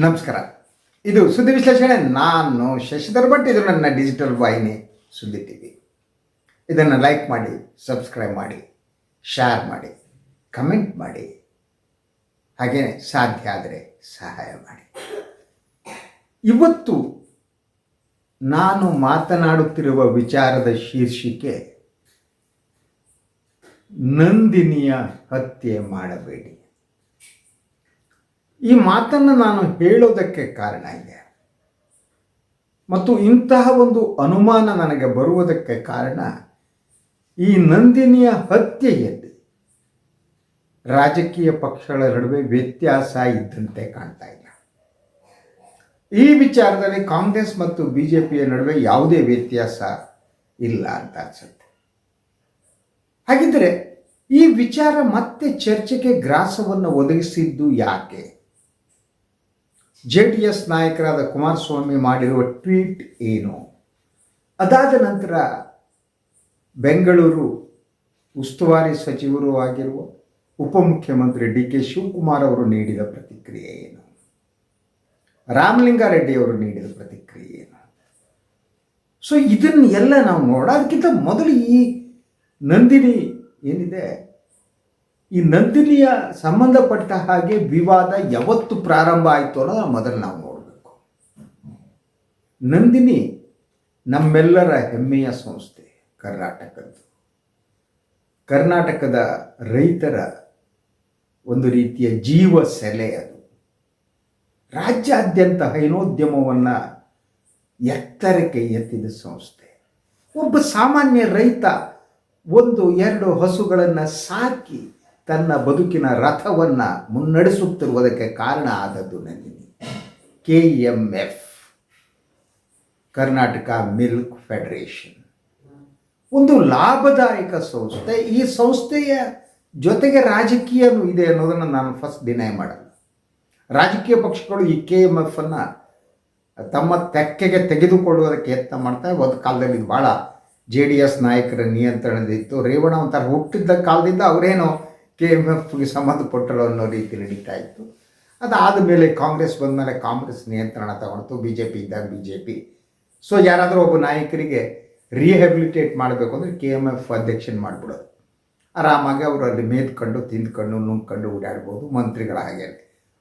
ನಮಸ್ಕಾರ. ಇದು ಸುದ್ದಿ ವಿಶ್ಲೇಷಣೆ. ನಾನು ಶಶಿಧರ್ ಭಟ್. ಇದು ನನ್ನ ಡಿಜಿಟಲ್ ವಾಹಿನಿ ಸುದ್ದಿ ಟಿ ಇದನ್ನು ಲೈಕ್ ಮಾಡಿ ಸಬ್ಸ್ಕ್ರೈಬ್ ಮಾಡಿ ಶೇರ್ ಮಾಡಿ ಕಮೆಂಟ್ ಮಾಡಿ. ಹಾಗೇ ಸಾಧ್ಯ ಆದರೆ ಸಹಾಯ ಮಾಡಿ. ಇವತ್ತು ನಾನು ಮಾತನಾಡುತ್ತಿರುವ ವಿಚಾರದ ಶೀರ್ಷಿಕೆ, ನಂದಿನಿಯ ಹತ್ಯೆ ಮಾಡಬೇಡಿ. ಈ ಮಾತನ್ನು ನಾನು ಹೇಳೋದಕ್ಕೆ ಕಾರಣ ಇದೆ. ಮತ್ತು ಇಂತಹ ಒಂದು ಅನುಮಾನ ನನಗೆ ಬರುವುದಕ್ಕೆ ಕಾರಣ ಈ ನಂದಿನಿಯ ಹತ್ಯೆಯಲ್ಲಿ ರಾಜಕೀಯ ಪಕ್ಷಗಳ ನಡುವೆ ವ್ಯತ್ಯಾಸ ಇದ್ದಂತೆ ಕಾಣ್ತಾ ಇಲ್ಲ. ಈ ವಿಚಾರದಲ್ಲಿ ಕಾಂಗ್ರೆಸ್ ಮತ್ತು ಬಿ ಜೆ ಪಿಯ ನಡುವೆ ಯಾವುದೇ ವ್ಯತ್ಯಾಸ ಇಲ್ಲ ಅಂತ ಅನ್ಸುತ್ತೆ. ಹಾಗಿದ್ದರೆ ಈ ವಿಚಾರ ಮತ್ತೆ ಚರ್ಚೆಗೆ ಗ್ರಾಸವನ್ನು ಒದಗಿಸಿದ್ದು ಯಾಕೆ? ಜೆ ಡಿ ಎಸ್ ನಾಯಕರಾದ ಕುಮಾರಸ್ವಾಮಿ ಮಾಡಿರುವ ಟ್ವೀಟ್ ಏನು? ಅದಾದ ನಂತರ ಬೆಂಗಳೂರು ಉಸ್ತುವಾರಿ ಸಚಿವರೂ ಆಗಿರುವ ಉಪಮುಖ್ಯಮಂತ್ರಿ ಡಿ ಕೆ ಶಿವಕುಮಾರ್ ಅವರು ನೀಡಿದ ಪ್ರತಿಕ್ರಿಯೆ ಏನು? ರಾಮಲಿಂಗಾರೆಡ್ಡಿ ಅವರು ನೀಡಿದ ಪ್ರತಿಕ್ರಿಯೆ ಏನು? ಸೊ ಇದನ್ನೆಲ್ಲ ನಾವು ನೋಡೋದಕ್ಕಿಂತ ಮೊದಲು ಈ ನಂದಿನಿ ಏನಿದೆ? ಈ ನಂದಿನಿಯ ಸಂಬಂಧಪಟ್ಟ ಹಾಗೆ ವಿವಾದ ಯಾವತ್ತು ಪ್ರಾರಂಭ ಆಯಿತು ಅನ್ನೋದು ಮೊದಲು ನಾವು ನೋಡಬೇಕು. ನಂದಿನಿ ನಮ್ಮೆಲ್ಲರ ಹೆಮ್ಮೆಯ ಸಂಸ್ಥೆ ಕರ್ನಾಟಕದ್ದು. ಕರ್ನಾಟಕದ ರೈತರ ಒಂದು ರೀತಿಯ ಜೀವ ಸೆಲೆ ಅದು. ರಾಜ್ಯಾದ್ಯಂತ ಹೈನೋದ್ಯಮವನ್ನು ಎತ್ತರಕ್ಕೆ ಎತ್ತಿದ ಸಂಸ್ಥೆ. ಒಬ್ಬ ಸಾಮಾನ್ಯ ರೈತ ಒಂದು ಎರಡು ಹಸುಗಳನ್ನು ಸಾಕಿ ತನ್ನ ಬದುಕಿನ ರಥವನ್ನು ಮುನ್ನಡೆಸುತ್ತಿರುವುದಕ್ಕೆ ಕಾರಣ ಆದದ್ದು Nandini. K M F Karnataka milk federation. ಒಂದು ಲಾಭದಾಯಕ ಸಂಸ್ಥೆ. ಈ ಸಂಸ್ಥೆಯ ಜೊತೆಗೆ ರಾಜಕೀಯನೂ ಇದೆ ಅನ್ನೋದನ್ನು ನಾನು ಫಸ್ಟ್ ಡಿನೈ ಮಾಡಲ್ಲ. ರಾಜಕೀಯ ಪಕ್ಷಗಳು ಈ ಕೆ ಎಂ ಎಫ್ ಅನ್ನು ತಮ್ಮ ತೆಕ್ಕೆಗೆ ತೆಗೆದುಕೊಳ್ಳುವುದಕ್ಕೆ ಯತ್ನ ಮಾಡ್ತಾ ಒಂದು ಕಾಲದಲ್ಲಿ ಭಾಳ ಜೆ ಡಿ ಎಸ್ ನಾಯಕರ ನಿಯಂತ್ರಣದಿತ್ತು ರೇವಣ್ಣ ಒಂಥರ ಹುಟ್ಟಿದ್ದ ಕಾಲದಿಂದ ಅವರೇನೋ ಕೆ ಎಂ ಎಫ್ಗೆ ಸಂಬಂಧಪಟ್ಟರು ಅನ್ನೋ ರೀತಿ ನಡೀತಾ ಇತ್ತು. ಅದಾದ ಮೇಲೆ ಕಾಂಗ್ರೆಸ್ ಬಂದ ಮೇಲೆ ಕಾಂಗ್ರೆಸ್ ನಿಯಂತ್ರಣ ತಗೊಳ್ತು ಬಿ ಜೆ ಪಿ ಇದ್ದಾಗ ಬಿ ಜೆ ಪಿ ಸೊ ಯಾರಾದರೂ ಒಬ್ಬ ನಾಯಕರಿಗೆ ರಿಹ್ಯಾಬಿಲಿಟೇಟ್ ಮಾಡಬೇಕು ಅಂದರೆ ಕೆ ಎಂ ಎಫ್ ಅಧ್ಯಕ್ಷನ ಮಾಡಿಬಿಡೋದು. ಆರಾಮಾಗಿ ಅವರು ಅಲ್ಲಿ ಮೇದ್ಕೊಂಡು ತಿಂದ್ಕೊಂಡು, ನುಂಗ್ಕೊಂಡು ಓಡಾಡ್ಬೋದು. ಮಂತ್ರಿಗಳ ಹಾಗೆ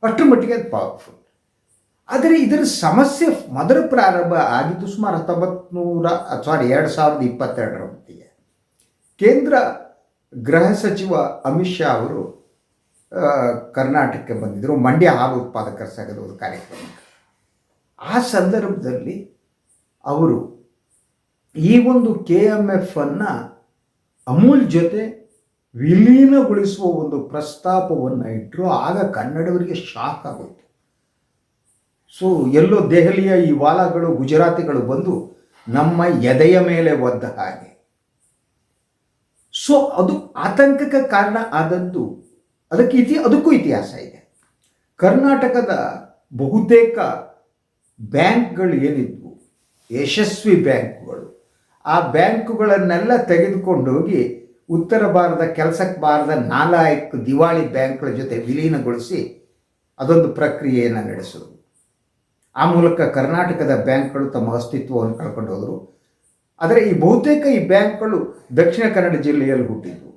ಅಷ್ಟರ ಮಟ್ಟಿಗೆ ಅದು ಪವರ್ಫುಲ್ ಆದರೆ ಇದರ ಸಮಸ್ಯೆ ಮೊದಲ ಪ್ರಾರಂಭ ಆಗಿದ್ದು ಸುಮಾರು ಹತ್ತೊಂಬತ್ತು ನೂರ ಸಾರಿ ಎರಡು ಸಾವಿರದ ಇಪ್ಪತ್ತೆರಡರ ಹೊತ್ತಿಗೆ. ಕೇಂದ್ರ ಗೃಹ ಸಚಿವ ಅಮಿತ್ ಶಾ ಅವರು ಕರ್ನಾಟಕಕ್ಕೆ ಬಂದಿದ್ದರು ಮಂಡ್ಯ ಹಾಲು ಉತ್ಪಾದಕರ ಸಂಘದ ಒಂದು ಕಾರ್ಯಕ್ರಮಕ್ಕೆ ಆ ಸಂದರ್ಭದಲ್ಲಿ ಅವರು ಈ ಒಂದು ಕೆ ಎಂ ಎಫ್ ಅನ್ನು ಅಮೂಲ್ ಜೊತೆ ವಿಲೀನಗೊಳಿಸುವ ಒಂದು ಪ್ರಸ್ತಾಪವನ್ನು ಇಟ್ಟರು ಆಗ ಕನ್ನಡವರಿಗೆ ಶಾಕ್ ಆಗೋಯಿತು. ಸೊ, ಎಲ್ಲೋ ದೆಹಲಿಯ ಈ ವಾಲಾಗಳು, ಗುಜರಾತಿಗಳು ಬಂದು ನಮ್ಮ ಎದೆಯ ಮೇಲೆ ಒದ್ದ ಹಾಗೆ ಸೊ ಅದು ಆತಂಕಕ್ಕೆ ಕಾರಣ ಆದದ್ದು ಅದಕ್ಕೆ ಇತಿ, ಅದಕ್ಕೂ ಇತಿಹಾಸ ಇದೆ. ಕರ್ನಾಟಕದ ಬಹುತೇಕ ಬ್ಯಾಂಕ್ಗಳು ಏನಿದ್ವು? ಯಶಸ್ವಿ ಬ್ಯಾಂಕ್ಗಳು. ಆ ಬ್ಯಾಂಕುಗಳನ್ನೆಲ್ಲ ತೆಗೆದುಕೊಂಡೋಗಿ ಉತ್ತರ ಭಾರತ ಕೆಲಸಕ್ಕೆ ಬಾರದ ನಾಲ್ಕು ದಿವಾಳಿ ಬ್ಯಾಂಕ್ಗಳ ಜೊತೆ ವಿಲೀನಗೊಳಿಸಿ ಅದೊಂದು ಪ್ರಕ್ರಿಯೆಯನ್ನು ನಡೆಸೋದು ಆ ಮೂಲಕ ಕರ್ನಾಟಕದ ಬ್ಯಾಂಕ್ಗಳು ತಮ್ಮ ಅಸ್ತಿತ್ವವನ್ನು ಕಳ್ಕೊಂಡು ಹೋದರು. ಆದರೆ ಈ ಬಹುತೇಕ ಈ ಬ್ಯಾಂಕ್ಗಳು ದಕ್ಷಿಣ ಕನ್ನಡ ಜಿಲ್ಲೆಯಲ್ಲಿ ಹುಟ್ಟಿದ್ವು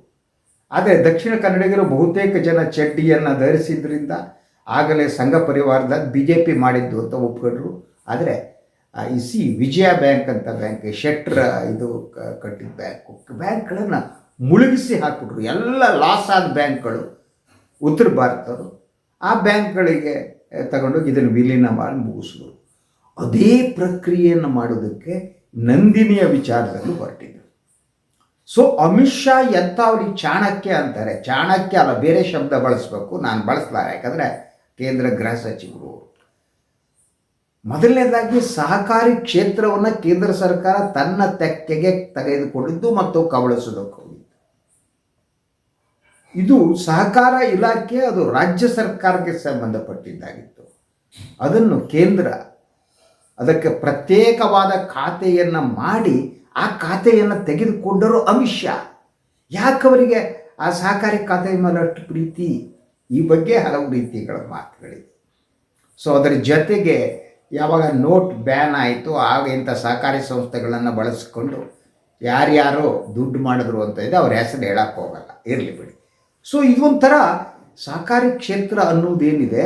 ಆದರೆ ದಕ್ಷಿಣ ಕನ್ನಡಿಗರು ಬಹುತೇಕ ಜನ ಚಡ್ಡಿಯನ್ನು ಧರಿಸಿದ್ರಿಂದ ಆಗಲೇ ಸಂಘ ಪರಿವಾರದ ಬಿ ಜೆ ಪಿ ಮಾಡಿದ್ದು ಅಂತ ಒಪ್ಕೊಂಡ್ರು. ಆದರೆ ಈ ಸಿ ವಿಜಯ ಬ್ಯಾಂಕ್ ಅಂತ ಬ್ಯಾಂಕ್, ಶೆಟ್ರ ಇದು ಕಟ್ಟಿದ ಬ್ಯಾಂಕು, ಬ್ಯಾಂಕ್ಗಳನ್ನು ಮುಳುಗಿಸಿ ಹಾಕ್ಬಿಟ್ರು. ಎಲ್ಲ ಲಾಸ್ ಆದ ಬ್ಯಾಂಕ್ಗಳು, ಉತ್ತರ ಭಾರತವರು ಆ ಬ್ಯಾಂಕ್ಗಳಿಗೆ ತಗೊಂಡೋಗಿ ಇದನ್ನು ವಿಲೀನ ಮಾಡಿ ಮುಗಿಸಿದ್ರು ಅದೇ ಪ್ರಕ್ರಿಯೆಯನ್ನು ಮಾಡೋದಕ್ಕೆ ನಂದಿನಿಯ ವಿಚಾರದಲ್ಲಿ ಹೊರಟಿದ್ರು ಸೊ ಅಮಿತ್ ಶಾ ಎಂಥ ಅವ್ರಿಗೆ ಚಾಣಕ್ಯ ಅಂತಾರೆ? ಚಾಣಕ್ಯ ಅಲ್ಲ, ಬೇರೆ ಶಬ್ದ ಬಳಸಬೇಕು. ನಾನು ಬಳಸಲಾರೆ, ಯಾಕಂದರೆ ಕೇಂದ್ರ ಗೃಹ ಸಚಿವರು. ಮೊದಲನೇದಾಗಿ ಸಹಕಾರಿ ಕ್ಷೇತ್ರವನ್ನು ಕೇಂದ್ರ ಸರ್ಕಾರ ತನ್ನ ತೆಕ್ಕೆಗೆ ತೆಗೆದುಕೊಂಡಿದ್ದು ಮತ್ತು ಕಬಳಿಸೋದಕ್ಕೆ ಹೋಗಿದ್ದು. ಇದು ಸಹಕಾರ ಇಲಾಖೆ, ಅದು ರಾಜ್ಯ ಸರ್ಕಾರಕ್ಕೆ ಸಂಬಂಧಪಟ್ಟಿದ್ದಾಗಿತ್ತು. ಅದನ್ನು ಕೇಂದ್ರ ಅದಕ್ಕೆ ಪ್ರತ್ಯೇಕವಾದ ಖಾತೆಯನ್ನು ಮಾಡಿ ಆ ಖಾತೆಯನ್ನು ತೆಗೆದುಕೊಂಡರು ಅಮಿತ್ ಶಾ ಯಾಕವರಿಗೆ ಆ ಸಹಕಾರಿ ಖಾತೆ ಮೇಲೆ ಅಷ್ಟು ಪ್ರೀತಿ? ಈ ಬಗ್ಗೆ ಹಲವು ರೀತಿಗಳ ಮಾತುಗಳಿವೆ. ಸೊ ಅದರ ಜೊತೆಗೆ ಯಾವಾಗ ನೋಟ್ ಬ್ಯಾನ್ ಆಯಿತು ಆಗ ಇಂಥ ಸಹಕಾರಿ ಸಂಸ್ಥೆಗಳನ್ನು ಬಳಸಿಕೊಂಡು ಯಾರ್ಯಾರು ದುಡ್ಡು ಮಾಡಿದ್ರು ಅಂತ ಇದೆ, ಅವ್ರ ಹೆಸರು ಹೇಳಕ್ಕೆ ಹೋಗಲ್ಲ. ಇರಲಿ ಬಿಡಿ. ಸೊ ಇದೊಂಥರ ಸಹಕಾರಿ ಕ್ಷೇತ್ರ ಅನ್ನೋದೇನಿದೆ,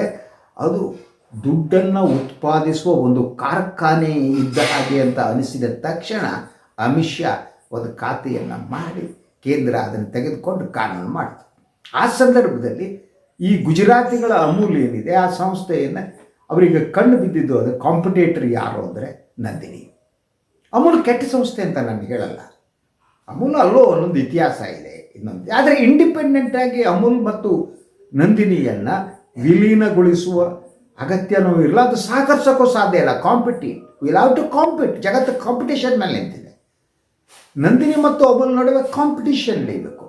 ಅದು ದುಡ್ಡನ್ನು ಉತ್ಪಾದಿಸುವ ಒಂದು ಕಾರ್ಖಾನೆ ಇದ್ದ ಹಾಗೆ ಅಂತ ಅನಿಸಿದ ತಕ್ಷಣ ಅಮಿತ್ ಶಾ ಒಂದು ಖಾತೆಯನ್ನು ಮಾಡಿ ಕೇಂದ್ರ ಅದನ್ನು ತೆಗೆದುಕೊಂಡು ಕಾನೂನು ಮಾಡಿತು. ಆ ಸಂದರ್ಭದಲ್ಲಿ ಈ ಗುಜರಾತಿಗಳ ಅಮೂಲ್ ಏನಿದೆ, ಆ ಸಂಸ್ಥೆಯನ್ನು ಅವರಿಗೆ ಕಣ್ಣು ಬಿದ್ದಿದ್ದು ಅದು ಕಾಂಪಿಟೇಟರ್ ಯಾರು ಅಂದರೆ ನಂದಿನಿ. ಅಮೂಲ್ ಕೆಟ್ಟ ಸಂಸ್ಥೆ ಅಂತ ನಾನು ಹೇಳಲ್ಲ. ಅಮೂಲ್ ಅಲ್ಲೋ ಒಂದೊಂದು ಇತಿಹಾಸ ಇದೆ ಇನ್ನೊಂದು. ಆದರೆ ಇಂಡಿಪೆಂಡೆಂಟಾಗಿ ಅಮೂಲ್ ಮತ್ತು ನಂದಿನಿಯನ್ನು ವಿಲೀನಗೊಳಿಸುವ ಅಗತ್ಯನೂ ಇರಲ್ಲ ಅದು ಸಹಕರಿಸೋಕ್ಕೂ ಸಾಧ್ಯ ಇಲ್ಲ. Compete will have to compete ಜಗತ್ತು ಕಾಂಪಿಟೇಷನ್ ಮೇಲೆ ನಿಂತಿದೆ. ನಂದಿನಿ ಮತ್ತು ಒಬಲ್ ನಡುವೆ ಕಾಂಪಿಟೇಷನ್ ಇರಬೇಕು.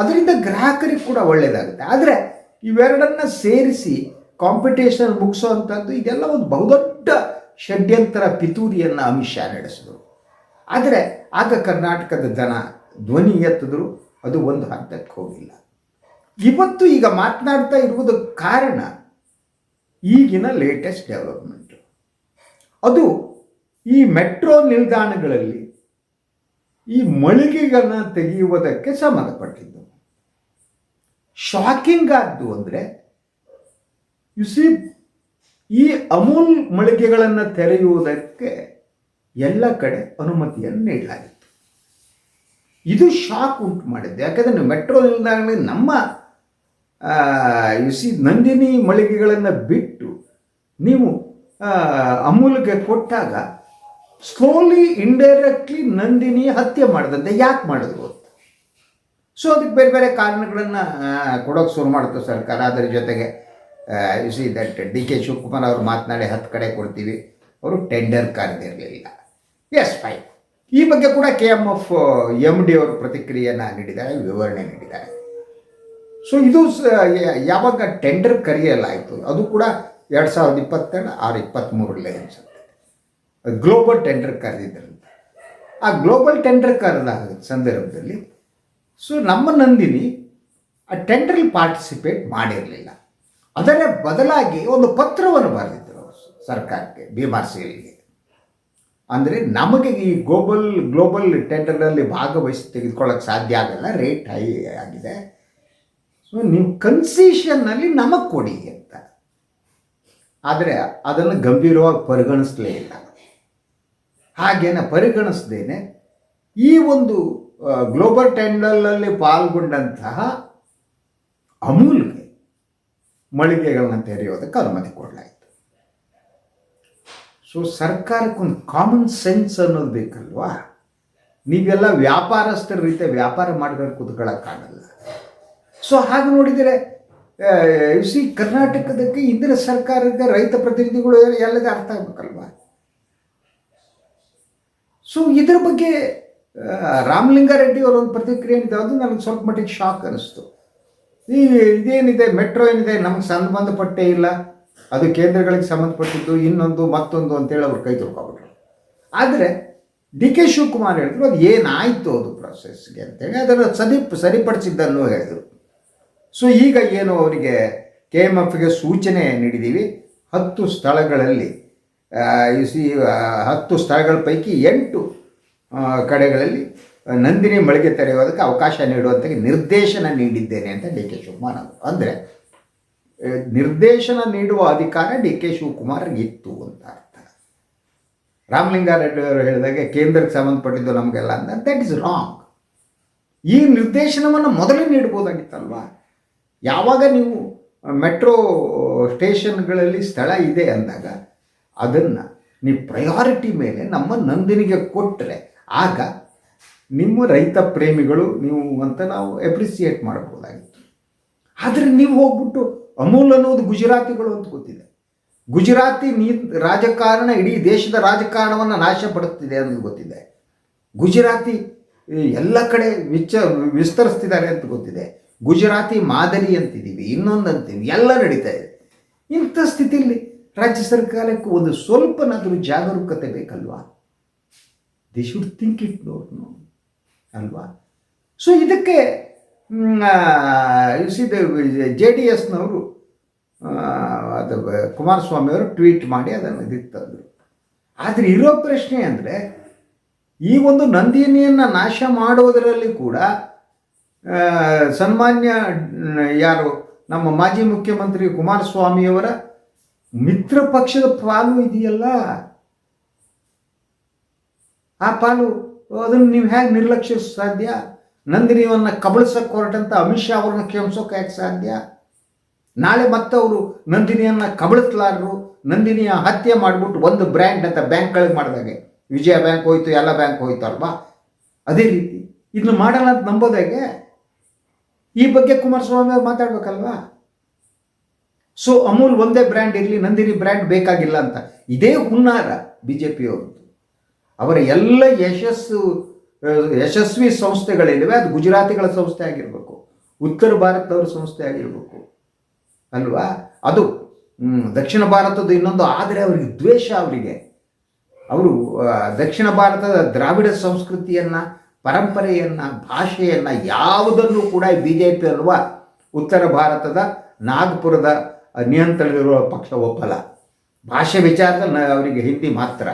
ಅದರಿಂದ ಗ್ರಾಹಕರಿಗೆ ಕೂಡ ಒಳ್ಳೆಯದಾಗುತ್ತೆ ಆದರೆ ಇವೆರಡನ್ನ ಸೇರಿಸಿ ಕಾಂಪಿಟೇಷನ್ ಮುಗಿಸೋವಂಥದ್ದು ಇದೆಲ್ಲ ಒಂದು ಬಹುದೊಡ್ಡ ಷಡ್ಯಂತರ ಪಿತೂರಿಯನ್ನು ಅಮಿತ್ ಶಾ ನಡೆಸಿದರು. ಆದರೆ ಆಗ ಕರ್ನಾಟಕದ ಜನ ಧ್ವನಿ ಎತ್ತಿದ್ರು. ಅದು ಒಂದು ಹಂತಕ್ಕೆ ಹೋಗಿಲ್ಲ. ಇವತ್ತು ಈಗ ಮಾತನಾಡ್ತಾ ಇರುವುದಕ್ಕೆ ಕಾರಣ ಈಗಿನ ಲೇಟೆಸ್ಟ್ ಡೆವಲಪ್ಮೆಂಟ್ ಅದು ಈ ಮೆಟ್ರೋ ನಿಲ್ದಾಣಗಳಲ್ಲಿ ಈ ಮಳಿಗೆಗಳನ್ನ ತೆಗೆಯುವುದಕ್ಕೆ ಸಂಬಂಧಪಟ್ಟಿದ್ದು. ಶಾಕಿಂಗ್ ಆದ್ದು ಅಂದರೆ ಯು ಸಿ ಈ ಅಮೂಲ್ ಮಳಿಗೆಗಳನ್ನು ತೆರೆಯುವುದಕ್ಕೆ ಎಲ್ಲ ಕಡೆ ಅನುಮತಿಯನ್ನು ನೀಡಲಾಗಿತ್ತು. ಇದು ಶಾಕ್ ಉಂಟು ಮಾಡಿದ್ದು. ಯಾಕಂದರೆ ಮೆಟ್ರೋ ನಿಲ್ದಾಣ ನಮ್ಮ ಯು ಸಿ ನಂದಿನಿ ಮಳಿಗೆಗಳನ್ನು ಬಿಟ್ಟು ನೀವು ಅಮೂಲ್ಗೆ ಕೊಟ್ಟಾಗ ಸ್ಲೋಲಿ ಇಂಡೈರೆಕ್ಟ್ಲಿ ನಂದಿನಿ ಹತ್ಯೆ ಮಾಡಿದಂತೆ. ಯಾಕೆ ಮಾಡಿದ್ರು ಅಂತ? ಸೊ ಅದಕ್ಕೆ ಬೇರೆ ಬೇರೆ ಕಾರಣಗಳನ್ನು ಕೊಡೋಕೆ ಶುರು ಮಾಡ್ತು ಸರ್ಕಾರ. ಅದರ ಜೊತೆಗೆ you see that D K Shivakumar ಅವರು ಮಾತನಾಡಿ ಹತ್ತು ಕಡೆ ಕೊಡ್ತೀವಿ. ಅವರು ಟೆಂಡರ್ ಕರೆದಿರಲಿಲ್ಲ ಎಸ್ ಫೈನ್ ಈ ಬಗ್ಗೆ ಕೂಡ K M F M D ಅವರು ಪ್ರತಿಕ್ರಿಯೆಯನ್ನು ನೀಡಿದ್ದಾರೆ, ವಿವರಣೆ ನೀಡಿದ್ದಾರೆ. ಸೊ ಇದು ಯಾವಾಗ ಟೆಂಡರ್ ಕರೆಯಲಾಯಿತು? ಅದು ಕೂಡ ಎರಡು ಸಾವಿರದ ಇಪ್ಪತ್ತೆರಡು, ಆರು ಇಪ್ಪತ್ತ್ಮೂರಲ್ಲೇ ಅನಿಸುತ್ತೆ. ಗ್ಲೋಬಲ್ ಟೆಂಡರ್ ಕರೆದಿದ್ದರಿಂದ ಆ ಗ್ಲೋಬಲ್ ಟೆಂಡರ್ ಕರೆದ ಸಂದರ್ಭದಲ್ಲಿ ಸೊ ನಮ್ಮ ನಂದಿನಿ ಆ ಟೆಂಡರ್ಲಿ ಪಾರ್ಟಿಸಿಪೇಟ್ ಮಾಡಿರಲಿಲ್ಲ. ಅದರ ಬದಲಾಗಿ ಒಂದು ಪತ್ರವನ್ನು ಬರೆದಿದ್ದರು ಸರ್ಕಾರಕ್ಕೆ ಬಿ ಬಿಎಂಆರ್ಸಿಎಲ್ಗೆ ಅಂದರೆ ನಮಗೆ ಈ ಗ್ಲೋಬಲ್ ಗ್ಲೋಬಲ್ ಟೆಂಡರ್ನಲ್ಲಿ ಭಾಗವಹಿಸಿ ತೆಗೆದುಕೊಳ್ಳೋಕೆ ಸಾಧ್ಯ ಆಗಲ್ಲ ರೇಟ್ ಹೈ ಆಗಿದೆ. ಸೊ ನೀವು ಕನ್ಸೆಷನ್ನಲ್ಲಿ ನಮಗೆ ಕೊಡಿ ಅಂತ. ಆದರೆ ಅದನ್ನು ಗಂಭೀರವಾಗಿ ಪರಿಗಣಿಸಲೇ ಇಲ್ಲ. ಹಾಗೇನೆ ಪರಿಗಣಿಸ್ದೇನೆ ಈ ಒಂದು ಗ್ಲೋಬಲ್ ಟೆಂಡಲಲ್ಲಿ ಪಾಲ್ಗೊಂಡಂತಹ ಅಮೂಲ್ಗೆ ಮಳಿಗೆಗಳನ್ನ ತೆರೆಯೋದಕ್ಕೆ ಅನುಮತಿ ಕೊಡಲಾಯಿತು. ಸೊ ಸರ್ಕಾರಕ್ಕೊಂದು ಕಾಮನ್ ಸೆನ್ಸ್ ಅನ್ನೋದು ಬೇಕಲ್ವಾ? ನೀವೆಲ್ಲ ವ್ಯಾಪಾರಸ್ಥರ ರೀತಿಯ ವ್ಯಾಪಾರ ಮಾಡ್ಕೊಂಡು ಕೂತ್ಕೊಳ್ಳೋಕ್ಕಾಗಲ್ಲ. ಸೊ ಹಾಗೆ ನೋಡಿದರೆ ಯು ಸಿ ಕರ್ನಾಟಕದಕ್ಕೆ ಇಂದಿನ ಸರ್ಕಾರದ ರೈತ ಪ್ರತಿನಿಧಿಗಳು ಎಲ್ಲದ ಅರ್ಥ ಆಗ್ಬೇಕಲ್ವಾ? ಸೊ ಇದರ ಬಗ್ಗೆ ರಾಮಲಿಂಗಾರೆಡ್ಡಿ ಅವರ ಒಂದು ಪ್ರತಿಕ್ರಿಯೆ ಏನಿದೆ, ಅದು ನನಗೆ ಸ್ವಲ್ಪ ಮಟ್ಟಿಗೆ ಶಾಕ್ ಅನಿಸ್ತು ಈ ಇದೇನಿದೆ ಮೆಟ್ರೋ ಏನಿದೆ, ನಮಗೆ ಸಂಬಂಧಪಟ್ಟೇ ಇಲ್ಲ. ಅದು ಕೇಂದ್ರಗಳಿಗೆ ಸಂಬಂಧಪಟ್ಟಿದ್ದು, ಇನ್ನೊಂದು, ಮತ್ತೊಂದು ಅಂತೇಳಿ ಅವ್ರು ಕೈ ತೊಳ್ಕೊಬಿಟ್ರು ಆದರೆ, ಡಿ ಕೆ ಶಿವಕುಮಾರ್ ಹೇಳಿದ್ರು, ಅದು ಏನಾಯಿತು ಅದು ಪ್ರೊಸೆಸ್ಗೆ ಅಂತೇಳಿ, ಅದನ್ನು ಸರಿ ಸರಿಪಡಿಸಿದ್ದನ್ನು ಹೇಳಿದರು. ಸೊ ಈಗ ಏನು ಅವರಿಗೆ ಕೆ ಎಂ ಎಫ್ಗೆ ಸೂಚನೆ ನೀಡಿದ್ದೀವಿ ಹತ್ತು ಸ್ಥಳಗಳಲ್ಲಿ ಯು ಸಿ ಹತ್ತು ಸ್ಥಳಗಳ ಪೈಕಿ ಎಂಟು ಕಡೆಗಳಲ್ಲಿ ನಂದಿನಿ ಮಳಿಗೆ ತೆರೆಯೋದಕ್ಕೆ ಅವಕಾಶ ನೀಡುವಂತೆ ನಿರ್ದೇಶನ ನೀಡಿದ್ದೇನೆ ಅಂತ ಡಿ ಕೆ ಶಿವಕುಮಾರ್ ಅಂದರೆ ನಿರ್ದೇಶನ ನೀಡುವ ಅಧಿಕಾರ ಡಿ ಕೆ ಶಿವಕುಮಾರ್ ಇತ್ತು ಅಂತ ಅರ್ಥ. ರಾಮಲಿಂಗಾರೆಡ್ಡಿ ಅವರು ಹೇಳಿದಾಗೆ ಕೇಂದ್ರಕ್ಕೆ ಸಂಬಂಧಪಟ್ಟಿದ್ದು ನಮಗೆಲ್ಲ ಅಂತ ದಟ್ ಇಸ್ ರಾಂಗ್ ಈ ನಿರ್ದೇಶನವನ್ನು ಮೊದಲೇ ನೀಡ್ಬೋದಾಗಿತ್ತಲ್ವಾ ಯಾವಾಗ ನೀವು ಮೆಟ್ರೋ ಸ್ಟೇಷನ್ಗಳಲ್ಲಿ ಸ್ಥಳ ಇದೆ ಅಂದಾಗ ಅದನ್ನು ನೀವು ಪ್ರಯಾರಿಟಿ ಮೇಲೆ ನಮ್ಮ ನಂದಿನಿಗೆ ಕೊಟ್ಟರೆ ಆಗ ನಿಮ್ಮ ರೈತ ಪ್ರೇಮಿಗಳು ನೀವು ಅಂತ ನಾವು ಎಪ್ರಿಸಿಯೇಟ್ ಮಾಡ್ಬೋದಾಗಿತ್ತು. ಆದರೆ ನೀವು ಹೋಗ್ಬಿಟ್ಟು ಅಮೂಲ್ ಅನ್ನೋದು ಗುಜರಾತಿಗಳು ಅಂತ ಗೊತ್ತಿದೆ. ಗುಜರಾತಿ ನೀ ರಾಜಕಾರಣ, ಇಡೀ ದೇಶದ ರಾಜಕಾರಣವನ್ನು ನಾಶ ಪಡುತ್ತಿದೆ ಅನ್ನೋದು ಗೊತ್ತಿದೆ. ಗುಜರಾತಿ ಎಲ್ಲ ಕಡೆ ವಿಚ ವಿಸ್ತರಿಸ್ತಿದ್ದಾರೆ ಅಂತ ಗೊತ್ತಿದೆ. ಗುಜರಾತಿ ಮಾದರಿ ಅಂತಿದ್ದೀವಿ, ಇನ್ನೊಂದು ಅಂತೀವಿ ಎಲ್ಲ ನಡೀತಾ ಇದೆ. ಇಂಥ ಸ್ಥಿತಿಯಲ್ಲಿ ರಾಜ್ಯ ಸರ್ಕಾರಕ್ಕೂ ಒಂದು ಸ್ವಲ್ಪನಾದರೂ ಜಾಗರೂಕತೆ ಬೇಕಲ್ವಾ? They should think it no no ಅಲ್ವಾ? ಸೊ ಇದಕ್ಕೆ ಜೆ ಡಿ ಎಸ್ನವರು ಅದು, ಕುಮಾರಸ್ವಾಮಿಯವರು ಟ್ವೀಟ್ ಮಾಡಿ ಅದನ್ನು ಇದಕ್ಕೆ ತಂದರು ಆದರೆ ಇರೋ ಪ್ರಶ್ನೆ ಅಂದರೆ, ಈ ಒಂದು ನಂದಿನಿಯನ್ನು ನಾಶ ಮಾಡುವುದರಲ್ಲಿ ಕೂಡ ಸನ್ಮಾನ್ಯ ಯಾರು? ನಮ್ಮ ಮಾಜಿ ಮುಖ್ಯಮಂತ್ರಿ ಕುಮಾರಸ್ವಾಮಿಯವರ ಮಿತ್ರ ಪಕ್ಷದ ಪಾಲು ಇದೆಯಲ್ಲ? ಆ ಪಾಲು, ಅದನ್ನು ನೀವು ಹೇಗೆ ನಿರ್ಲಕ್ಷಿಸ ಸಾಧ್ಯ? ನಂದಿನಿಯವನ್ನ ಕಬಳಿಸಕ್ಕೆ ಹೊರಟಂತ ಅಮಿತ್ ಶಾ ಅವ್ರನ್ನ ಕ್ಷಮಿಸೋಕೆ ಯಾಕೆ ಸಾಧ್ಯ? ನಾಳೆ ಮತ್ತೆ ಅವರು ನಂದಿನಿಯನ್ನು ಕಬಳಿಸ್ಲಾರರು, ನಂದಿನಿಯ ಹತ್ಯೆ ಮಾಡಿಬಿಟ್ಟು ಒಂದು ಬ್ರ್ಯಾಂಡ್ ಅಂತ ಬ್ಯಾಂಕ್ಗಳಿಗೆ ಮಾಡಿದಾಗೆ. ವಿಜಯ ಬ್ಯಾಂಕ್ ಹೋಯ್ತು, ಎಲ್ಲ ಬ್ಯಾಂಕ್ ಹೋಯ್ತು ಅಲ್ವಾ? ಅದೇ ರೀತಿ. ಇದನ್ನು ಮಾಡಲ್ಲ ಅಂತ ನಂಬೋದಾಗೆ ಈ ಬಗ್ಗೆ ಕುಮಾರಸ್ವಾಮಿ ಅವ್ರು ಮಾತಾಡ್ಬೇಕಲ್ವಾ? ಸೊ ಅಮೂಲ್ ಒಂದೇ ಬ್ರ್ಯಾಂಡ್ ಇರಲಿ, ನಂದಿನಿ ಬ್ರ್ಯಾಂಡ್ ಬೇಕಾಗಿಲ್ಲ ಅಂತ. ಇದೇ ಹುನ್ನಾರ ಬಿ ಜೆ ಪಿಯವ್ರದ್ದು ಅವರ ಎಲ್ಲ ಯಶಸ್ಸು, ಯಶಸ್ವಿ ಸಂಸ್ಥೆಗಳಿವೆ ಅದು ಗುಜರಾತಿಗಳ ಸಂಸ್ಥೆ ಆಗಿರಬೇಕು. ಉತ್ತರ ಭಾರತದವ್ರ ಸಂಸ್ಥೆ ಆಗಿರಬೇಕು. ಅಲ್ವಾ? ಅದು ದಕ್ಷಿಣ ಭಾರತದ ಇನ್ನೊಂದು, ಆದರೆ ಅವರಿಗೆ ದ್ವೇಷ ಅವರಿಗೆ. ಅವರು ದಕ್ಷಿಣ ಭಾರತದ ದ್ರಾವಿಡ ಸಂಸ್ಕೃತಿಯನ್ನು ಪರಂಪರೆಯನ್ನು, ಭಾಷೆಯನ್ನು ಯಾವುದನ್ನು ಕೂಡ ಬಿ ಜೆ ಪಿ ಅಲ್ವಾ ಉತ್ತರ ಭಾರತದ ನಾಗ್ಪುರದ ನಿಯಂತ್ರಣವಿರುವ ಪಕ್ಷ ಒಪ್ಪಲ್ಲ. ಭಾಷೆ ವಿಚಾರದಲ್ಲಿ ಅವರಿಗೆ ಹಿಂದಿ ಮಾತ್ರ.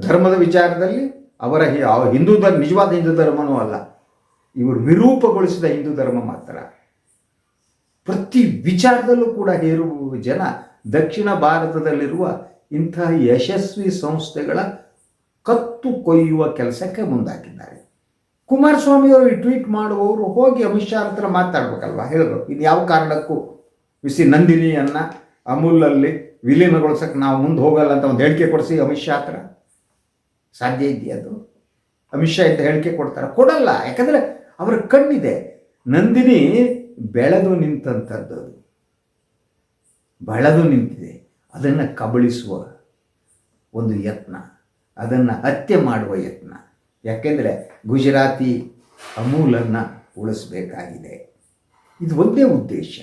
ಧರ್ಮದ ವಿಚಾರದಲ್ಲಿ ಅವರ ಹಿಂದೂ ಧರ್ಮ, ನಿಜವಾದ ಹಿಂದೂ ಧರ್ಮನೂ ಅಲ್ಲ. ಇವರು ವಿರೂಪಗೊಳಿಸಿದ ಹಿಂದೂ ಧರ್ಮ ಮಾತ್ರ. ಪ್ರತಿ ವಿಚಾರದಲ್ಲೂ ಕೂಡ ಹೇರುವ ಜನ ದಕ್ಷಿಣ ಭಾರತದಲ್ಲಿರುವ ಇಂತಹ ಯಶಸ್ವಿ ಸಂಸ್ಥೆಗಳ ಕತ್ತು ಕೊಯ್ಯುವ ಕೆಲಸಕ್ಕೆ ಮುಂದಾಗಿದ್ದಾರೆ. ಕುಮಾರಸ್ವಾಮಿಯವರು ಈ ಟ್ವೀಟ್ ಮಾಡುವವರು ಹೋಗಿ ಅಮಿತ್ ಶಾ ಹತ್ರ ಮಾತಾಡ್ಬೇಕಲ್ವಾ? ಹೇಳಿದ್ರು ಇದು ಯಾವ ಕಾರಣಕ್ಕೂ? ಬಿಸಿ ನಂದಿನಿಯನ್ನು ಅಮೂಲಲ್ಲಿ ವಿಲೀನಗೊಳಿಸಕ್ಕೆ ನಾವು ಮುಂದೆ ಹೋಗಲ್ಲ ಅಂತ ಒಂದು ಹೇಳಿಕೆ ಕೊಡಿಸಿ ಅಮಿತ್ ಶಾ ಹತ್ರ? ಸಾಧ್ಯ ಇದೆಯಾ ಅದು? ಅಮಿತ್ ಶಾ ಇಂತ ಹೇಳಿಕೆ ಕೊಡ್ತಾರೆ? ಕೊಡಲ್ಲ. ಯಾಕಂದರೆ ಅವರ ಕಣ್ಣಿದೆ. ನಂದಿನಿ ಬೆಳೆದು ನಿಂತಂಥದ್ದು ಅದು. ಬೆಳೆದು ನಿಂತಿದೆ. ಅದನ್ನು ಕಬಳಿಸುವ ಒಂದು ಯತ್ನ. ಅದನ್ನು ಹತ್ಯೆ ಮಾಡುವ ಯತ್ನ. ಯಾಕೆಂದರೆ ಗುಜರಾತಿ ಅಮೂಲನ್ನು ಉಳಿಸಬೇಕಾಗಿದೆ. ಇದು ಒಂದೇ ಉದ್ದೇಶ.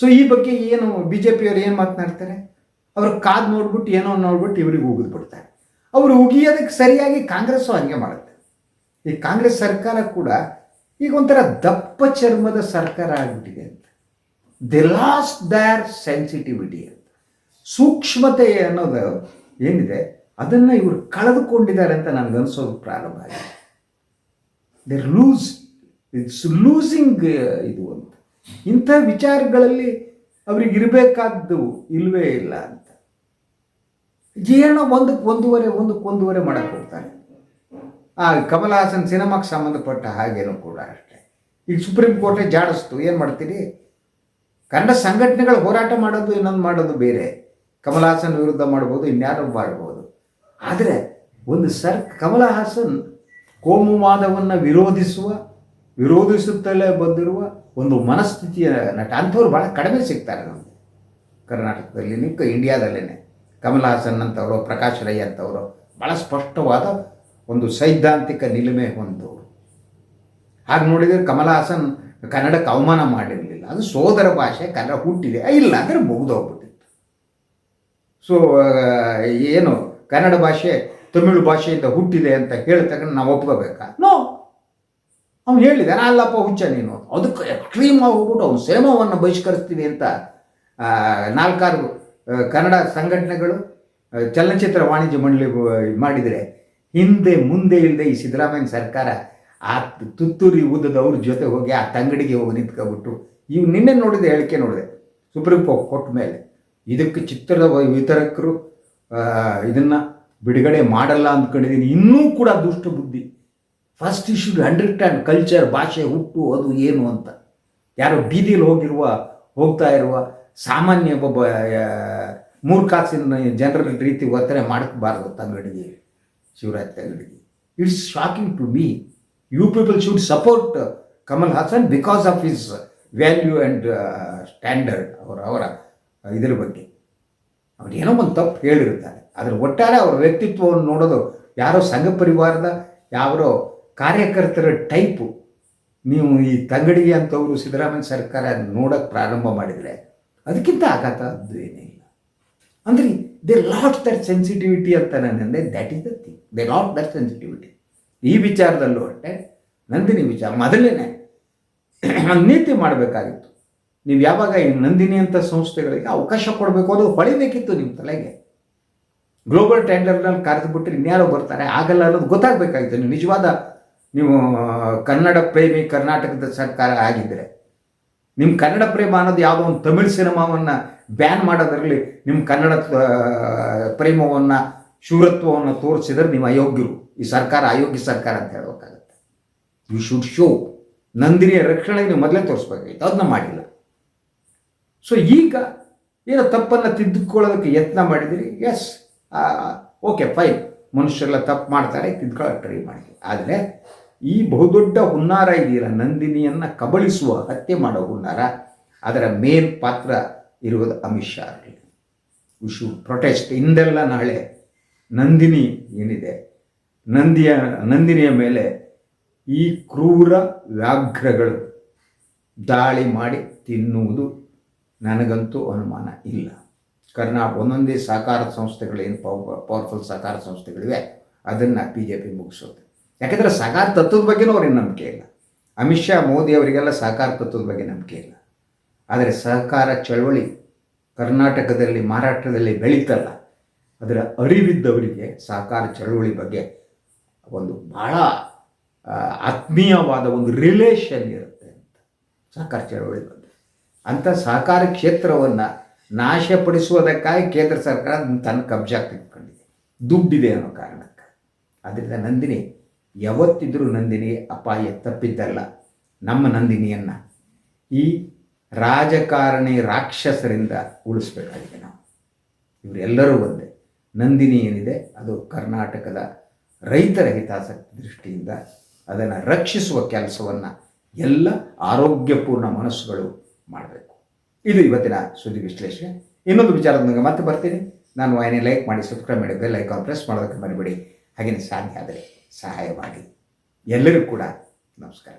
ಸೊ ಈ ಬಗ್ಗೆ ಏನು ಬಿ ಜೆ ಪಿಯವರು ಏನು ಮಾತನಾಡ್ತಾರೆ? ಅವರು ಕಾದು ನೋಡ್ಬಿಟ್ಟು ಏನೋ ನೋಡ್ಬಿಟ್ಟು ಇವ್ರಿಗೆ ಉಗಿದು ಬಿಡ್ತಾರೆ. ಅವರು ಉಗಿಯೋದಕ್ಕೆ ಸರಿಯಾಗಿ ಕಾಂಗ್ರೆಸ್ಸು ಹಂಗೆ ಮಾಡುತ್ತೆ. ಈ ಕಾಂಗ್ರೆಸ್ ಸರ್ಕಾರ ಕೂಡ ಈಗ ಒಂಥರ ದಪ್ಪ ಚರ್ಮದ ಸರ್ಕಾರ ಆಗಿಬಿಟ್ಟಿದೆ ಅಂತ. ದಿ ಲಾಸ್ಟ್ ದರ್ ಸೆನ್ಸಿಟಿವಿಟಿ ಅಂತ. ಸೂಕ್ಷ್ಮತೆ ಅನ್ನೋದು ಏನಿದೆ? ಅದನ್ನು ಇವರು ಕಳೆದುಕೊಂಡಿದ್ದಾರೆ ಅಂತ ನನಗನ್ಸೋದು ಪ್ರಾರಂಭ ಆಗಿದೆ. ದೇರ್ ಲೂಸ್ ಇಟ್ಸ್ ಲೂಸಿಂಗ್ ಇದು ಅಂತ. ಇಂಥ ವಿಚಾರಗಳಲ್ಲಿ ಅವ್ರಿಗೆ ಇರಬೇಕಾದ್ದು ಇಲ್ಲವೇ ಇಲ್ಲ ಅಂತ. ಏನೋ ಒಂದಕ್ಕೆ ಒಂದೂವರೆ ಒಂದಕ್ಕೆ ಒಂದೂವರೆ ಮಾಡಕ್ಕೆ ಹೋಗ್ತಾರೆ. ಆ ಕಮಲ್ ಹಾಸನ್ ಸಿನಿಮಾಕ್ಕೆ ಸಂಬಂಧಪಟ್ಟ ಹಾಗೇನೂ ಕೂಡ ಅಷ್ಟೇ. ಈಗ ಸುಪ್ರೀಂ ಕೋರ್ಟೇ ಜಾಡಿಸ್ತು, ಏನು ಮಾಡ್ತೀರಿ? ಕನ್ನಡ ಸಂಘಟನೆಗಳು ಹೋರಾಟ ಮಾಡೋದು, ಇನ್ನೊಂದು ಮಾಡೋದು ಬೇರೆ. ಕಮಲ್ ಹಾಸನ್ ವಿರುದ್ಧ ಮಾಡ್ಬೋದು, ಇನ್ಯಾರು ಮಾಡ್ಬೋದು. ಆದರೆ ಒಂದು ಸರ್ ಕಮಲ ಹಾಸನ್ ಕೋಮುವಾದವನ್ನು ವಿರೋಧಿಸುವ, ವಿರೋಧಿಸುತ್ತಲೇ ಬಂದಿರುವ ಒಂದು ಮನಸ್ಥಿತಿಯ ನಟ ಅಂಥವ್ರು ಭಾಳ ಕಡಿಮೆ ಸಿಗ್ತಾರೆ ನಮಗೆ. ಕರ್ನಾಟಕದಲ್ಲಿ ಇಂಡಿಯಾದಲ್ಲೇ ಕಮಲ್ ಹಾಸನ್ ಅಂತವರು, ಪ್ರಕಾಶ್ ರೈ ಅಂತವರು ಭಾಳ ಸ್ಪಷ್ಟವಾದ ಒಂದು ಸೈದ್ಧಾಂತಿಕ ನಿಲುಮೆ ಹೊಂದವರು. ಹಾಗೆ ನೋಡಿದರೆ ಕಮಲ್ ಹಾಸನ್ ಕನ್ನಡಕ್ಕೆ ಅವಮಾನ ಮಾಡಿರಲಿಲ್ಲ. ಅದು ಸೋದರ ಭಾಷೆ, ಕನ್ನಡ ಹುಟ್ಟಿದೆ. ಇಲ್ಲ ಅಂದರೆ ಮುಗಿದೋಗ್ಬಿಟ್ಟಿತ್ತು. ಸೊ ಏನು ಕನ್ನಡ ಭಾಷೆ, ತಮಿಳು ಭಾಷೆಯಿಂದ ಹುಟ್ಟಿದೆ ಅಂತ ಹೇಳ್ತಕ್ಕ ನಾವು ಒಪ್ಕೋಬೇಕಾ? ನೋ. ಅವ್ನು ಹೇಳಿದ ಅಲ್ಲಪ್ಪ ಹುಚ್ಚ ನೀನು ಅದಕ್ಕೆ ಎಕ್ಸ್ಟ್ರೀಮ್ ಹೋಗ್ಬಿಟ್ಟು ಅವ್ನು ಸಿನಿಮಾವನ್ನು ಬಹಿಷ್ಕರಿಸ್ತೀವಿ ಅಂತ ನಾಲ್ಕಾರು ಕನ್ನಡ ಸಂಘಟನೆಗಳು ಚಲನಚಿತ್ರ ವಾಣಿಜ್ಯ ಮಂಡಳಿ ಮಾಡಿದರೆ ಹಿಂದೆ ಮುಂದೆ ಇಲ್ಲದೆ ಈ ಸಿದ್ದರಾಮಯ್ಯ ಸರ್ಕಾರ ಆ ತುತ್ತೂರಿ ಊದದವ್ರ ಜೊತೆ ಹೋಗಿ ಆ ತಂಗಡಿಗೆ ಹೋಗಿ ನಿಂತ್ಕೊಬಿಟ್ಟು ಇವು ನಿನ್ನೆ ನೋಡಿದೆ, ಹೇಳಿಕೆ ನೋಡಿದೆ. ಸುಪ್ರೀಂ ಕೋರ್ಟ್ ಕೊಟ್ಟ ಮೇಲೆ. ಇದಕ್ಕೆ ಚಿತ್ರದ ವಿತರಕರು ಇದನ್ನು ಬಿಡುಗಡೆ ಮಾಡಲ್ಲ ಅಂದ್ಕೊಂಡಿದ್ದೀನಿ. ಇನ್ನೂ ಕೂಡ ದುಷ್ಟ ಬುದ್ಧಿ. ಫಸ್ಟ್ ಇಶ್ಯೂ ಅಂಡರ್ಸ್ಟ್ಯಾಂಡ್ ಕಲ್ಚರ್ ಭಾಷೆ, ಹುಟ್ಟು, ಅದು, ಏನು ಅಂತ. ಯಾರೋ ಬೀದಿಯಲ್ಲಿ ಹೋಗಿರುವ, ಹೋಗ್ತಾ ಇರುವ ಸಾಮಾನ್ಯ ಒಬ್ಬ ಮೂರು ಮೂರ್ಖಾಸಿನ ಜನರ ರೀತಿ ವರ್ತನೆ ಮಾಡಬಾರ್ದು Tangadagi Shivaraj Tangadagi it's shocking to me you people should support Kamal Haasan because of his value and standard ಅವರ ಅವರ ಇದರ ಬಗ್ಗೆ. ಅವ್ರು ಏನೋ ಒಂದು ತಪ್ಪು ಹೇಳಿರ್ತಾರೆ ಆದರೆ ಒಟ್ಟಾರೆ ಅವ್ರ ವ್ಯಕ್ತಿತ್ವವನ್ನು ನೋಡೋದು ಯಾರೋ ಸಂಘ ಪರಿವಾರದ ಯಾರೋ ಕಾರ್ಯಕರ್ತರ ಟೈಪು. ನೀವು ಈ ತಂಗಡಿಗೆ ಅಂತವರು ಸಿದ್ದರಾಮಯ್ಯ ಸರ್ಕಾರ ನೋಡೋಕ್ಕೆ ಪ್ರಾರಂಭ ಮಾಡಿದರೆ ಅದಕ್ಕಿಂತ ಆಘಾತದ್ದು ಏನೇ ಇಲ್ಲ. ಅಂದರೆ ದೇ ಲಾಟ್ ದಟ್ ಸೆನ್ಸಿಟಿವಿಟಿ ಅಂತ ಅಂದ್ರೆ that is the thing they lot that sensitivity ಈ ವಿಚಾರದಲ್ಲೂ ಅಷ್ಟೇ, ನಂದಿನಿ ವಿಚಾರ ಮೊದಲೇ ನೀತಿ ಮಾಡಬೇಕಾಗಿತ್ತು. ನೀವು ಯಾವಾಗ ಈ ನಂದಿನಿ ಅಂತ ಸಂಸ್ಥೆಗಳಿಗೆ ಅವಕಾಶ ಕೊಡಬೇಕು ಅದು ಹೊಳಿಬೇಕಿತ್ತು ನಿಮ್ಮ ತಲೆಗೆ? ಗ್ಲೋಬಲ್ ಟೆಂಡರ್ನಲ್ಲಿ ಕರೆದುಬಿಟ್ರೆ ಇನ್ಯಾರೋ ಬರ್ತಾರೆ, ಆಗಲ್ಲ ಅನ್ನೋದು ಗೊತ್ತಾಗಬೇಕಾಗಿತ್ತು. ನೀವು ನಿಜವಾದ, ನೀವು ಕನ್ನಡ ಪ್ರೇಮಿ ಕರ್ನಾಟಕದ ಸರ್ಕಾರ ಆಗಿದ್ದರೆ ನಿಮ್ಮ ಕನ್ನಡ ಪ್ರೇಮ ಅನ್ನೋದು ಯಾವುದೋ ಒಂದು ತಮಿಳ್ ಸಿನಿಮಾವನ್ನು ಬ್ಯಾನ್ ಮಾಡೋದ್ರಲ್ಲಿ ನಿಮ್ಮ ಕನ್ನಡ ಪ್ರೇಮವನ್ನು, ಶೂರತ್ವವನ್ನು ತೋರಿಸಿದ್ರೆ ನೀವು ಅಯೋಗ್ಯರು. ಈ ಸರ್ಕಾರ ಅಯೋಗ್ಯ ಸರ್ಕಾರ ಅಂತ ಹೇಳಬೇಕಾಗತ್ತೆ. ಯು ಶುಡ್ ಶೋ ನಂದಿನಿಯ ರಕ್ಷಣೆಗೆ ನೀವು ಮೊದಲೇ ತೋರಿಸ್ಬೇಕಾಗಿತ್ತು. ಅದನ್ನ ಮಾಡಿಲ್ಲ. ಸೊ ಈಗ ಏನೋ ತಪ್ಪನ್ನು ತಿದ್ದುಕೊಳ್ಳೋದಕ್ಕೆ ಯತ್ನ ಮಾಡಿದಿರಿ ಎಸ್ ಓಕೆ ಫೈನ್ ಮನುಷ್ಯರೆಲ್ಲ ತಪ್ಪು ಮಾಡ್ತಾರೆ, ತಿದ್ಕೊಳ್ಳೋಕೆ ಟ್ರೈ ಮಾಡಿ. ಆದರೆ ಈ ಬಹುದೊಡ್ಡ ಹುನ್ನಾರ ಇದೆಯಲ್ಲ, ನಂದಿನಿಯನ್ನು ಕಬಳಿಸುವ, ಹತ್ಯೆ ಮಾಡೋ ಹುನ್ನಾರ, ಅದರ ಮೇನ್ ಪಾತ್ರ ಇರುವುದು Amit Shah we should protest ಹಿಂದೆಲ್ಲ ನಾಳೆ ನಂದಿನಿ ಏನಿದೆ? ನಂದಿಯ, ನಂದಿನಿಯ ಮೇಲೆ ಈ ಕ್ರೂರ ವ್ಯಾಘ್ರಗಳು ದಾಳಿ ಮಾಡಿ ತಿನ್ನುವುದು ನನಗಂತೂ ಅನುಮಾನ ಇಲ್ಲ. ಕರ್ನಾ ಒಂದೊಂದೇ ಸಹಕಾರ ಸಂಸ್ಥೆಗಳು ಏನು ಪವರ್ಫುಲ್ ಸಹಕಾರ ಸಂಸ್ಥೆಗಳಿವೆ, ಅದನ್ನು ಬಿ ಜೆ ಪಿ ಮುಗಿಸೋದು. ಯಾಕೆಂದರೆ ಸಹಕಾರ ತತ್ವದ ಬಗ್ಗೆನೂ ಅವ್ರಿಗೆ ನಂಬಿಕೆ ಇಲ್ಲ. ಅಮಿತ್ ಶಾ, ಮೋದಿ ಅವರಿಗೆಲ್ಲ ಸಹಕಾರ ತತ್ವದ ಬಗ್ಗೆ ನಂಬಿಕೆ ಇಲ್ಲ. ಆದರೆ ಸಹಕಾರ ಚಳವಳಿ ಕರ್ನಾಟಕದಲ್ಲಿ, ಮಹಾರಾಷ್ಟ್ರದಲ್ಲಿ ಬೆಳೀತಲ್ಲ, ಅದರ ಅರಿವಿದ್ದವರಿಗೆ ಸಹಕಾರ ಚಳವಳಿ ಬಗ್ಗೆ ಒಂದು ಭಾಳ ಆತ್ಮೀಯವಾದ ಒಂದು ರಿಲೇಷನ್ ಇರುತ್ತೆ ಅಂತ. ಸಹಕಾರ ಚಳವಳಿ ಬಗ್ಗೆ. ಅಂಥ ಸಹಕಾರ ಕ್ಷೇತ್ರವನ್ನು ನಾಶಪಡಿಸುವುದಕ್ಕಾಗಿ ಕೇಂದ್ರ ಸರ್ಕಾರ ತನ್ನ ಕಬ್ಜಾ ತೆಗೆದುಕೊಂಡಿದೆ. ದುಡ್ಡಿದೆ ಅನ್ನೋ ಕಾರಣಕ್ಕೆ. ಅದರಿಂದ ನಂದಿನಿ, ಯಾವತ್ತಿದ್ರೂ ನಂದಿನಿ ಅಪಾಯ ತಪ್ಪಿದ್ದಲ್ಲ. ನಮ್ಮ ನಂದಿನಿಯನ್ನು ಈ ರಾಜಕಾರಣಿ ರಾಕ್ಷಸರಿಂದ ಉಳಿಸ್ಬೇಕಾಗಿದೆ ನಾವು. ಇವರೆಲ್ಲರೂ ಒಂದೇ. ನಂದಿನಿ ಏನಿದೆ? ಅದು ಕರ್ನಾಟಕದ ರೈತರ ಹಿತಾಸಕ್ತಿ ದೃಷ್ಟಿಯಿಂದ ಅದನ್ನು ರಕ್ಷಿಸುವ ಕೆಲಸವನ್ನು ಎಲ್ಲ ಆರೋಗ್ಯಪೂರ್ಣ ಮನಸ್ಸುಗಳು ಮಾಡಬೇಕು. ಇದು ಇವತ್ತಿನ ಸುದ್ದಿ ವಿಶ್ಲೇಷಣೆ. ಇನ್ನೊಂದು ವಿಚಾರದೊಂದಿಗೆ ಮತ್ತೆ ಬರ್ತೀನಿ. ನಾನು ವಾಹಿನಿ ಲೈಕ್ ಮಾಡಿ ಸಬ್ಸ್ಕ್ರೈಬ್ ಮಾಡಿ ಬೆಲ್ ಐಕಾನ್ ಪ್ರೆಸ್ ಮಾಡೋದಕ್ಕೆ ಮರಿಬೇಡಿ. ಹಾಗೆಯೇ ಸಾಧ್ಯ ಆದರೆ ಸಹಾಯ ಮಾಡಿ. ಎಲ್ಲರಿಗೂ ಕೂಡ ನಮಸ್ಕಾರ.